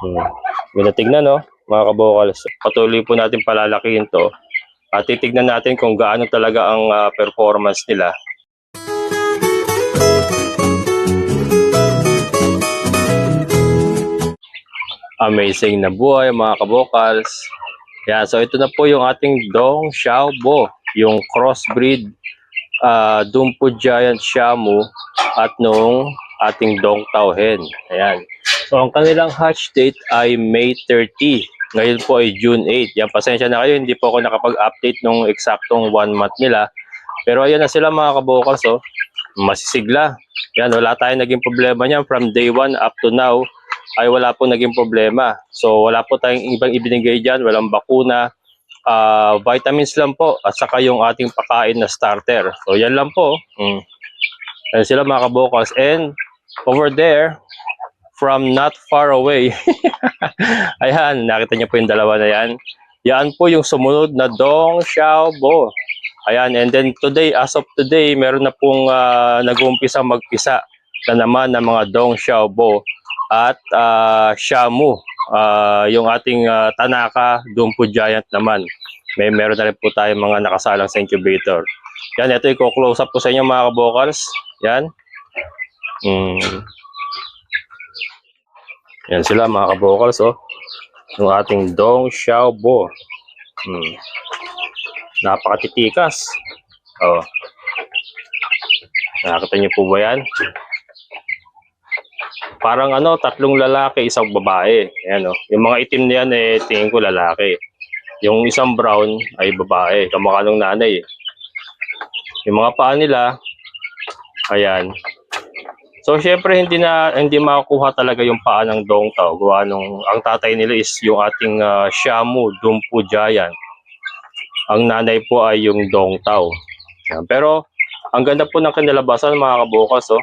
Hmm. Ganda no? Mga kabokals. Patuloy po natin palalakihin to. At titignan natin kung gaano talaga ang ah, performance nila. Amazing na buhay mga kabokals. Yan, so ito na po yung ating Dong Xiaobo, yung crossbreed uh, Dumpo Giant Shamu at nung ating Dong Tao Hen. Ayan. So ang kanilang hatch date ay May 30. Ngayon po ay June 8. Yan, pasensya na kayo, hindi po ako nakapag-update nung eksaktong one month nila. Pero ayan na sila mga kabokals, oh. Masisigla. Yan, wala tayong naging problema niyan from day 1 up to now ay wala po naging problema. So wala po tayong ibang ibinigay dyan, walang bakuna, ah, vitamins lang po at saka yung ating pakain na starter. So yan lang po. Mm. Yan sila mga kabokals. And over there, from not far away, ayan, nakita niyo po yung dalawa na yan. Yan po yung sumunod na Dong Xiaobo. Ayan, and then today, as of today, meron na pong ah, nag-uumpisa magpisa na naman ng mga Dong Xiaobo at ah, Shamu, ah, yung ating ah, Tanaka Dumpo Giant naman. May meron na rin po tayo mga nakasalang sa incubator. Yan, ito i-close up ko sa inyo mga kabokals. Yan. Mm. Yan sila mga kabokals, oh. Yung ating Dong Xiaobo. Mm. Napakatitikas. Oh. Nakakita niyo po ba yan? parang ano, tatlong lalaki, isang babae. Ayan, oh. Yung mga itim na yan, eh, tingin ko lalaki. Yung isang brown ay babae, kamukha ng nanay. Yung mga paa nila, ayan. So, syempre, hindi na hindi makukuha talaga yung paa ng dong tao. Gawa nung, ang tatay nila is yung ating ah, Shamu Dumpu Giant. Ang nanay po ay yung dong tao. Ayan. Pero, ang ganda po ng kanilabasan, mga kabukas, oh.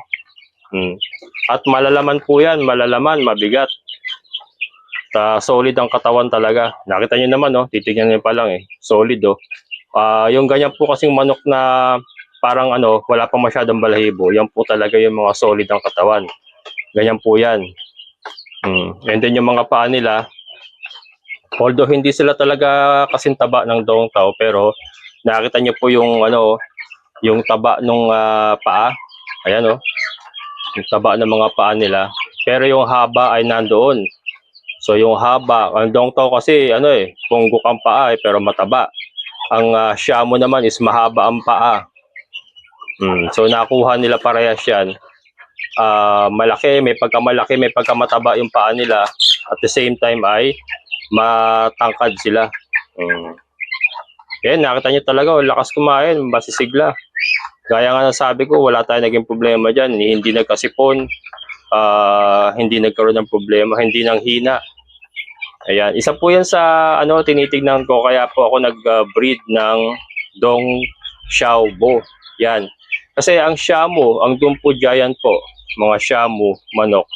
Hmm. At malalaman po yan, malalaman, mabigat. Ta solid ang katawan talaga. Nakita niyo naman, no? titignan niyo pa lang eh. Solid, oh. Ah, yung ganyan po kasing manok na parang ano, wala pa masyadong balahibo. Yan po talaga yung mga solid ang katawan. Ganyan po yan. Hmm. And then yung mga paa nila, although hindi sila talaga kasing taba ng dong tao, pero nakita niyo po yung ano, yung taba ng paa. Ayan, oh yung taba ng mga paa nila. Pero yung haba ay nandoon. So yung haba, ang dongtaw kasi ano eh, punggok ang paa eh, pero mataba. Ang uh, Shamu naman is mahaba ang paa. Hmm. So nakuha nila parehas yan. Ah, malaki, may pagkamalaki, may pagkamataba yung paa nila. At the same time ay matangkad sila. Hmm. Yan, nakita niyo talaga, oh, lakas kumain, masisigla. Gaya nga ng sabi ko, wala tayong naging problema dyan. Hindi nagkasipon, ah, hindi nagkaroon ng problema, hindi nang hina. Ayan, isa po yan sa ano tinitignan ko kaya po ako nag-breed ng Dong Xiaobo. Yan. Kasi ang Shamu, ang Dumpo Giant po, mga Shamu, manok.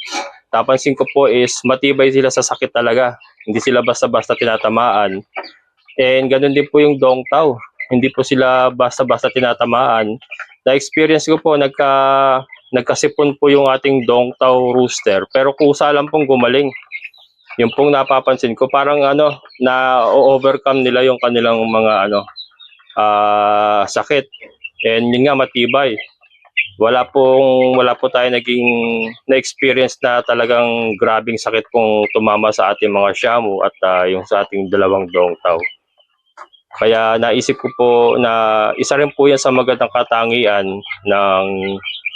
Tapansin ko po is matibay sila sa sakit talaga. Hindi sila basta-basta tinatamaan. And ganun din po yung Dong Tao hindi po sila basta-basta tinatamaan. Na-experience ko po, nagka, nagkasipon po yung ating Dong Tao Rooster, pero kusa lang pong gumaling. Yung pong napapansin ko, parang ano, na overcome nila yung kanilang mga ano, ah sakit. And yun nga, matibay. Wala pong, wala po tayo naging na-experience na talagang grabing sakit pong tumama sa ating mga shamu at ah, yung sa ating dalawang Dong Tao. Kaya naisip ko po na isa rin po yan sa magandang katangian ng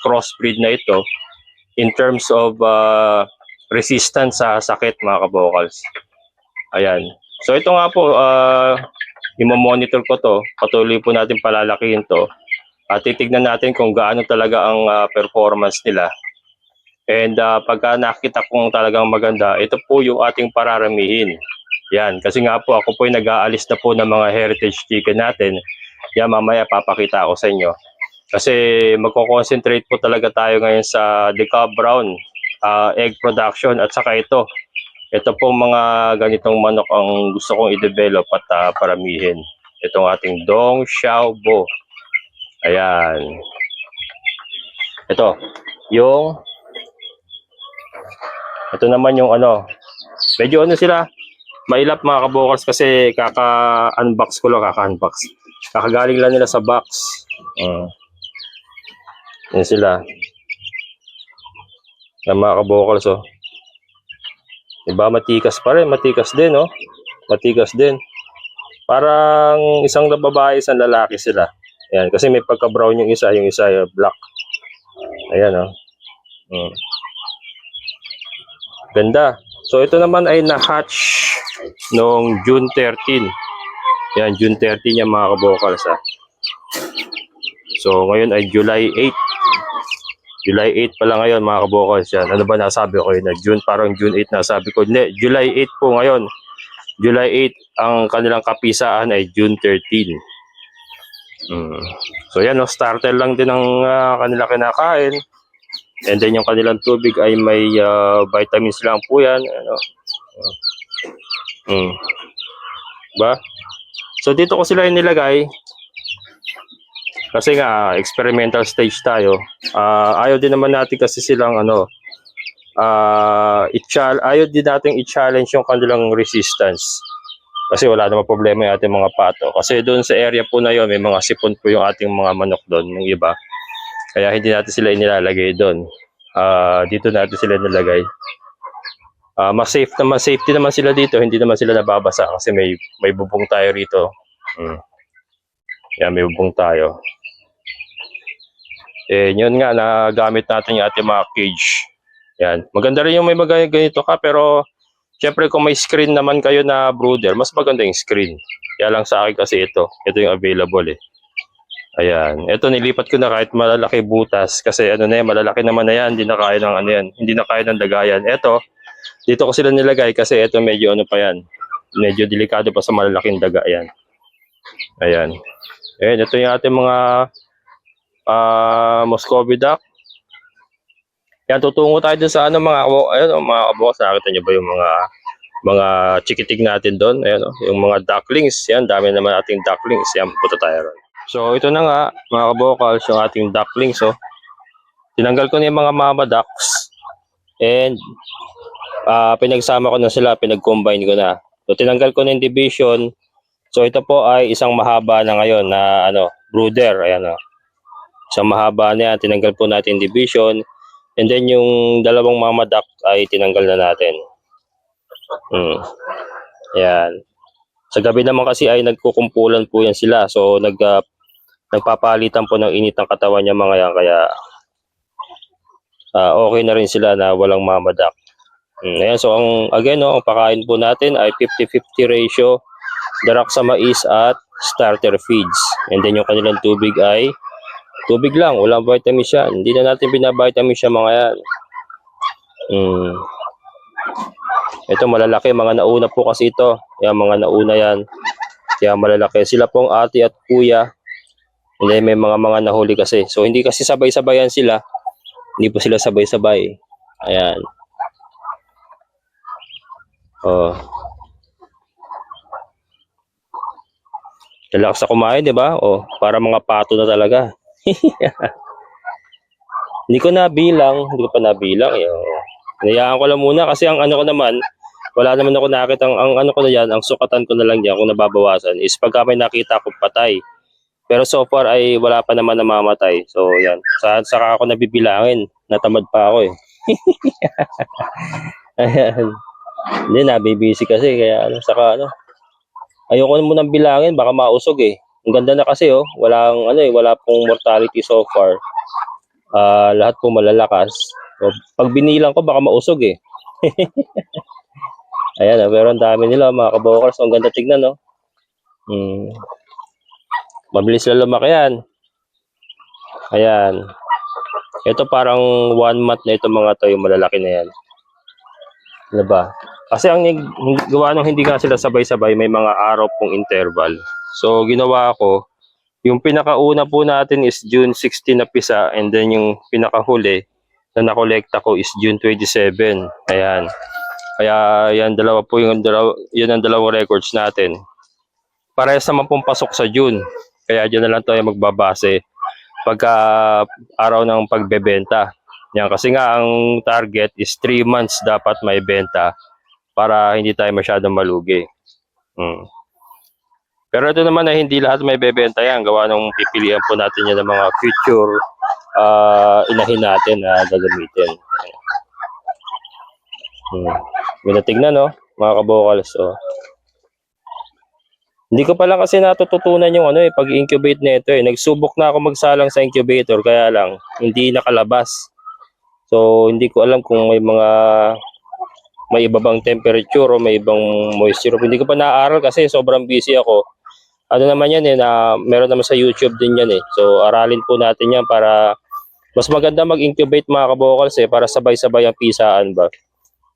crossbreed na ito in terms of uh, resistance sa sakit mga kabokals. Ayan. So ito nga po, uh, i-monitor ko to. Patuloy po natin palalakihin to. At titignan natin kung gaano talaga ang uh, performance nila. And uh, pagka nakita kong talagang maganda, ito po yung ating pararamihin. Yan, kasi nga po ako po ay nag-aalis na po ng mga heritage chicken natin. Yan, mamaya papakita ako sa inyo. Kasi magko-concentrate po talaga tayo ngayon sa decal brown uh, egg production at saka ito. Ito po mga ganitong manok ang gusto kong i-develop at uh, paramihin. Itong ating Dong Xiaobo. Ayan. Ito, yung ito naman yung ano, Medyo ano sila, mailap mga kabokals kasi kaka-unbox ko lang, kaka-unbox. Kakagaling lang nila sa box. Uh, yan sila. Yan mga kabokals oh. Iba matikas pa rin, matikas din oh. Matikas din. Parang isang babae, isang lalaki sila. Ayan, kasi may pagka-brown yung isa, yung isa yung black. Ayan oh. Mm. Ganda. So ito naman ay na-hatch noong June 13. Yan, June 13 yung mga kabokals ha. So ngayon ay July 8. July 8 pa lang ngayon mga kabokals yan. Ano ba nasabi ko yun? June, parang June 8 nasabi ko. Hindi, July 8 po ngayon. July 8, ang kanilang kapisaan ay June 13. Mm. So yan, no, starter lang din ang ah, kanila kinakain. And then yung kanilang tubig ay may ah, vitamins lang po yan. Ano? Mm. Ba? So dito ko sila inilagay kasi nga experimental stage tayo. Ah, ayaw din naman natin kasi silang ano ah i-chal ayaw din natin i-challenge yung kanilang resistance. Kasi wala namang problema yung ating mga pato. Kasi doon sa area po na yon may mga sipon po yung ating mga manok doon, yung iba. Kaya hindi natin sila inilalagay doon. Ah, dito natin sila nilagay. Ah, mas safe naman, safety naman sila dito, hindi naman sila nababasa kasi may may bubong tayo rito. Mm. Yan, may bubong tayo. Eh, yun nga, nagamit natin yung ating mga cage. Yan. Maganda rin yung may mga ganito ka, pero syempre kung may screen naman kayo na brooder, mas maganda yung screen. Kaya lang sa akin kasi ito. Ito yung available eh. Ayan. Ito nilipat ko na kahit malalaki butas kasi ano na yan, malalaki naman na yan. Hindi na kaya ng ano yan. Hindi na kaya ng dagayan. Ito, dito ko sila nilagay kasi ito medyo ano pa yan. Medyo delikado pa sa malalaking daga yan. Ayan. Ayan, ito yung ating mga ah Muscovy duck. Yan, tutungo tayo dun sa ano mga abo, ayun, oh, mga abo, nakita niyo ba yung mga mga chikitig natin doon? Ayun, oh, yung mga ducklings. Yan, dami naman ating ducklings. Yan, punta tayo ron. So, ito na nga, mga kabokals, yung ating ducklings, oh. Tinanggal ko na yung mga mama ducks. And, ah pinagsama ko na sila, pinag-combine ko na. So, tinanggal ko na yung division. So, ito po ay isang mahaba na ngayon na, ano, brooder. Ayan, oh. Isang mahaba na yan, tinanggal po natin division. And then yung dalawang mama duck ay tinanggal na natin. Hmm. Ayan. Sa gabi naman kasi ay nagkukumpulan po yan sila. So nag ah, nagpapalitan po ng init ng katawan niya mga yan kaya ah, okay na rin sila na walang mama duck. Hmm. Ayan, so ang again no, ang pakain po natin ay 50-50 ratio darak sa mais at starter feeds. And then yung kanilang tubig ay tubig lang, walang vitamins yan. Hindi na natin binavitamins siya mga yan. Hmm. Ito malalaki, mga nauna po kasi ito. Yan, mga nauna yan. Kaya malalaki. Sila pong ate at kuya. Hindi, may mga mga nahuli kasi. So, hindi kasi sabay-sabayan sila. Hindi po sila sabay-sabay. Ayan. Oh. Relax sa kumain, di ba? Oh, para mga pato na talaga. Hindi ko nabilang, hindi ko pa nabilang. Eh. Hinayaan ko lang muna kasi ang ano ko naman, wala naman ako nakita. Ang, ang ano ko na yan, ang sukatan ko na lang yan kung nababawasan is pagka may nakita ko patay. Pero so far ay wala pa naman namamatay. So yan, sa, saka ako nabibilangin. Natamad pa ako eh. Ayan. Hindi, nabibisi kasi. Kaya ano, saka ano, ayoko na munang bilangin, baka mausog eh. Ang ganda na kasi oh, walang ano eh, wala pong mortality so far. Ah, lahat po malalakas. So, pag binilang ko baka mausog eh. Ayan, oh, pero dami nila mga kabokers. Ang ganda tignan no. Hmm. Mabilis sila lumaki yan. Ayan. Ito parang one month na ito mga to, yung malalaki na yan. Ano ba? Kasi ang gawa nung hindi nga sila sabay-sabay, may mga araw pong interval. So, ginawa ko, yung pinakauna po natin is June 16 na pisa and then yung pinakahuli na nakolekta ko is June 27. Ayan. Kaya yan dalawa po yung dalawa, yun ang dalawang records natin. Parehas naman pong pasok sa June. Kaya dyan na lang tayo magbabase pagka araw ng pagbebenta. Yan kasi nga ang target is 3 months dapat may benta para hindi tayo masyadong malugi. Mm. Pero ito naman ay hindi lahat may bebenta yan. Gawa nung pipilian po natin yan ng mga future ah, inahin natin na gagamitin. Hmm. May natignan, no? Mga kabokals, oh. Hindi ko pa lang kasi natututunan yung ano eh, pag-incubate nito eh. Nagsubok na ako magsalang sa incubator, kaya lang, hindi nakalabas. So, hindi ko alam kung may mga may iba bang temperature o may ibang moisture. Hindi ko pa naaaral kasi sobrang busy ako. Ano naman yan eh, na meron naman sa YouTube din yan eh. So, aralin po natin yan para mas maganda mag-incubate mga kabokals eh, para sabay-sabay ang pisaan ba.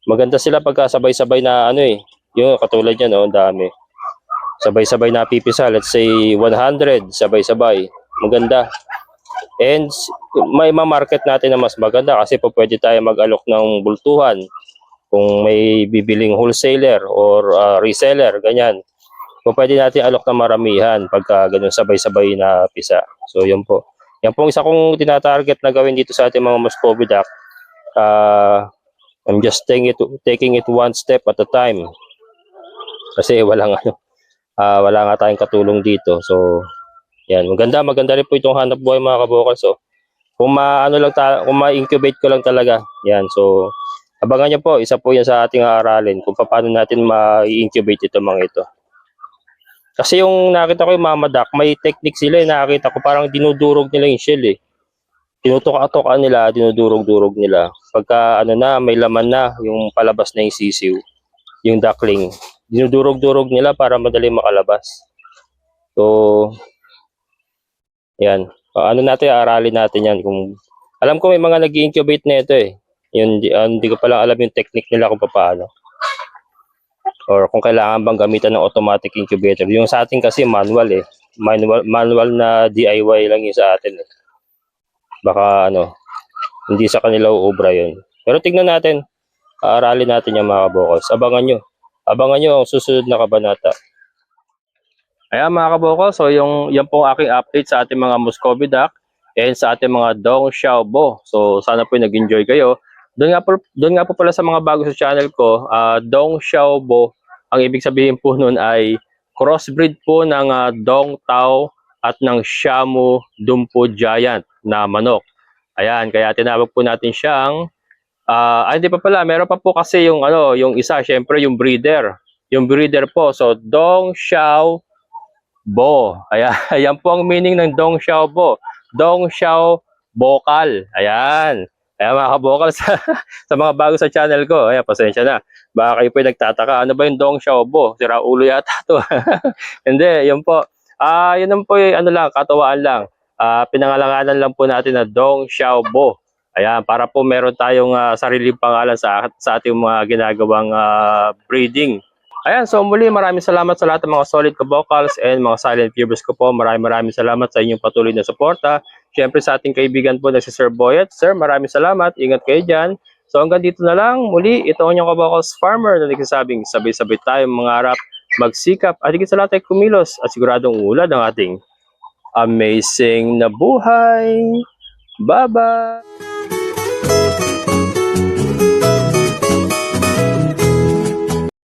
Maganda sila pagka sabay-sabay na ano eh, yung katulad yan oh, dami. Sabay-sabay na pipisa, let's say 100, sabay-sabay. Maganda. And may ma-market natin na mas maganda kasi po pwede tayo mag-alok ng bultuhan kung may bibiling wholesaler or ah, reseller, ganyan. So pwede natin alok ng maramihan pagka ganun sabay-sabay na pisa. So yun po. Yan po ang isa kong tinatarget na gawin dito sa ating mga Muscovidac. Ah, I'm just taking it, taking it one step at a time. Kasi walang ano, ah, wala nga tayong katulong dito. So, yan. Maganda, maganda rin po itong hanap buhay mga kabokal. So, kung ma, ano lang ta, kung ma-incubate ko lang talaga. Yan. So, abangan niyo po, isa po yan sa ating aaralin kung paano natin ma-incubate ito mga ito. Kasi yung nakita ko yung mama duck, may technique sila eh. Nakita ko parang dinudurog nila yung shell eh. Tinutuka-tuka nila, dinudurog-durog nila. Pagka ano na, may laman na, yung palabas na yung sisiw, yung duckling. Dinudurog-durog nila para madali makalabas. So, yan. Ah, ano natin, aralin natin yan. Kung, alam ko may mga nag incubate na ito eh. Yun, ah, hindi ko pala alam yung technique nila kung paano. Or kung kailangan bang gamitan ng automatic incubator. Yung sa atin kasi manual eh. Manual, manual na DIY lang yung sa atin eh. Baka ano, hindi sa kanila uubra yun. Pero tignan natin, aaralin natin yung mga vocals. Abangan nyo. Abangan nyo ang susunod na kabanata. Ayan mga kaboko, so yung yan po ang aking update sa ating mga Muscovy duck and sa ating mga Dong Xiaobo. So sana po nag-enjoy kayo. Doon nga po, nga po pala sa mga bago sa channel ko, ah, Dong Xiaobo, ang ibig sabihin po nun ay crossbreed po ng ah, Dong Tao at ng Shamu Dumpo Giant na manok. Ayan, kaya tinawag po natin siyang ah ay, hindi pa pala, meron pa po kasi yung ano, yung isa, syempre yung breeder. Yung breeder po. So Dong Xiao Bo. Ayan, ayan po ang meaning ng Dong Xiao Bo. Dong Xiao Bokal. Ayan. Ayan mga kabokal sa, sa mga bago sa channel ko. Ayan, pasensya na. Baka kayo po nagtataka. Ano ba yung Dong Xiao Bo? Sira ulo yata to. Hindi, yun po. Ah, yun lang po yung ano lang, katawaan lang. Ah, pinangalanganan lang po natin na Dong Xiao Bo. Ayan, para po meron tayong ah, sariling pangalan sa, sa ating mga ginagawang ah, breeding. Ayan, so muli maraming salamat sa lahat ng mga solid kabokals and mga silent viewers ko po. Maraming maraming salamat sa inyong patuloy na suporta. Siyempre sa ating kaibigan po na si Sir Boyet. Sir, maraming salamat. Ingat kayo dyan. So hanggang dito na lang. Muli, ito ang inyong kabokals farmer na nagsasabing sabay-sabay tayong mangarap, magsikap at higit sa lahat ay kumilos at siguradong ulad ang ating amazing na buhay. Bye-bye!